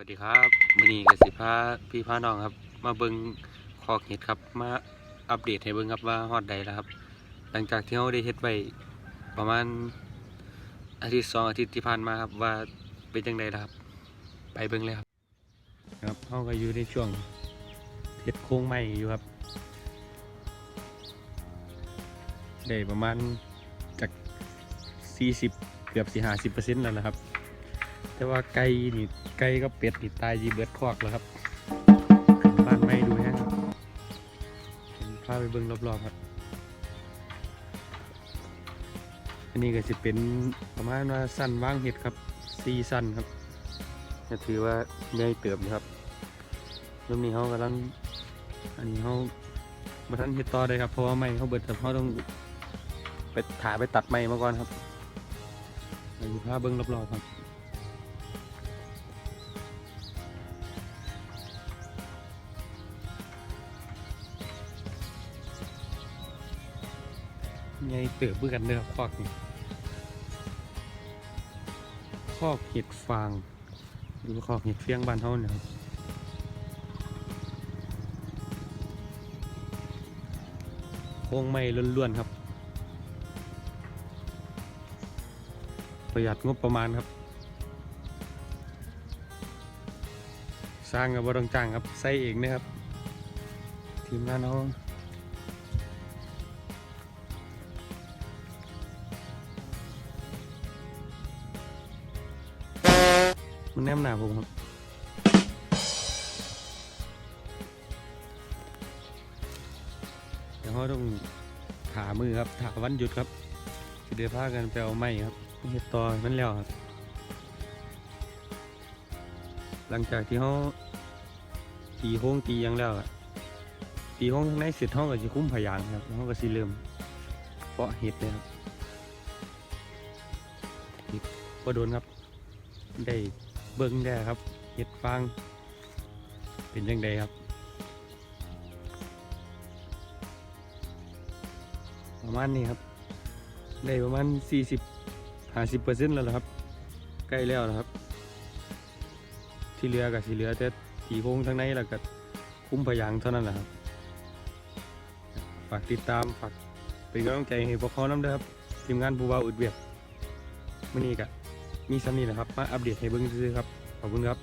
วัสดีครับมินีกสิพาพี่พาน้องครับ มาเบิงคอกเห็ดครับ มาอัปเดตให้เบิงครับว่าฮอดใดแล้วครับ หลังจากที่เราได้เฮ็ดไว้ประมาณอาทิตย์สองอาทิตย์ที่ผ่านมาครับว่าเป็นจังไดแล้วครับ ไปเบิงเลยครับ ครับเราก็อยู่ในช่วงเฮ็ดโค้งใหม่อยู่ครับได้ประมาณจาก40เกือบ40เปอร์เซ็นต์แล้วนะครับ แต่ว่าไก่นี่ไก่ก็เป็ดนี่ตายยีเบิดคอกแล้วครับบ้านไม่ดูแฮะครับพาไปเบิ่งรอบๆครับ อันนี้ก็จะเป็นประมาณว่าสั้นว่างเห็ดครับซีสั้นครับจะถือว่าใหญ่เติบอยู่ครับรอบนี้เขากำลังอันนี้เขามาทันเห็ดต่อเลยครับ เพราะว่าไม้เขาเบิดแต่เขาต้องไปถ่าไปตัดไม้มาก่อนครับไปดูภาพเบิ้งรอบๆครับ ไงเติบเบื่อกันเด้อคอกนี่คอกเห็ดฟางหรือคอกเห็ดเฟียงบ้านเฮานี่ครับโครงไม้ล้วนๆครับ ประหยัดงบประมาณครับ สร้างกับบต้องจ้างครับใส่เองนะครับ ทีมงานเขา มันแนมหนาผมครับเดี๋ยวเขาต้องถามือครับถาวันหยุดครับสิเดือพากันไปเอาไม้ครับเฮ็ดต่อมันแล้วครับ หลังจากที่เขาตีโค้งตียังแล้วอะตีโค้งข้างในเสร็จเขาก็จะคุ้มพยางครับเขาก็สิเริ่มเพาะเห็ดเลยครับเห็ดก็โดนครับได้ เบิ้งได้ครับเห็ดฟางเป็นยังไงครับ ประมาณนี้ครับได้ประมาณ 40 50เปอร์เซ็นต์แล้วละครับ ใกล้แล้วนะครับ ที่เหลือกับสีเหลือแต่ตีโค้งทั้งในแล้วก็คุ้มพยางเท่านั้นแหละครับ ฝากติดตามฝากเป็นกำลังใจให้พวกเขาน้ำด้อครับ ทีมงานบูบาอุดเวียดมื่อนี้ก็ มีสำนีแหละครับ มาอัปเดตให้เบิ้งซื่อครับ ขอบคุณครับ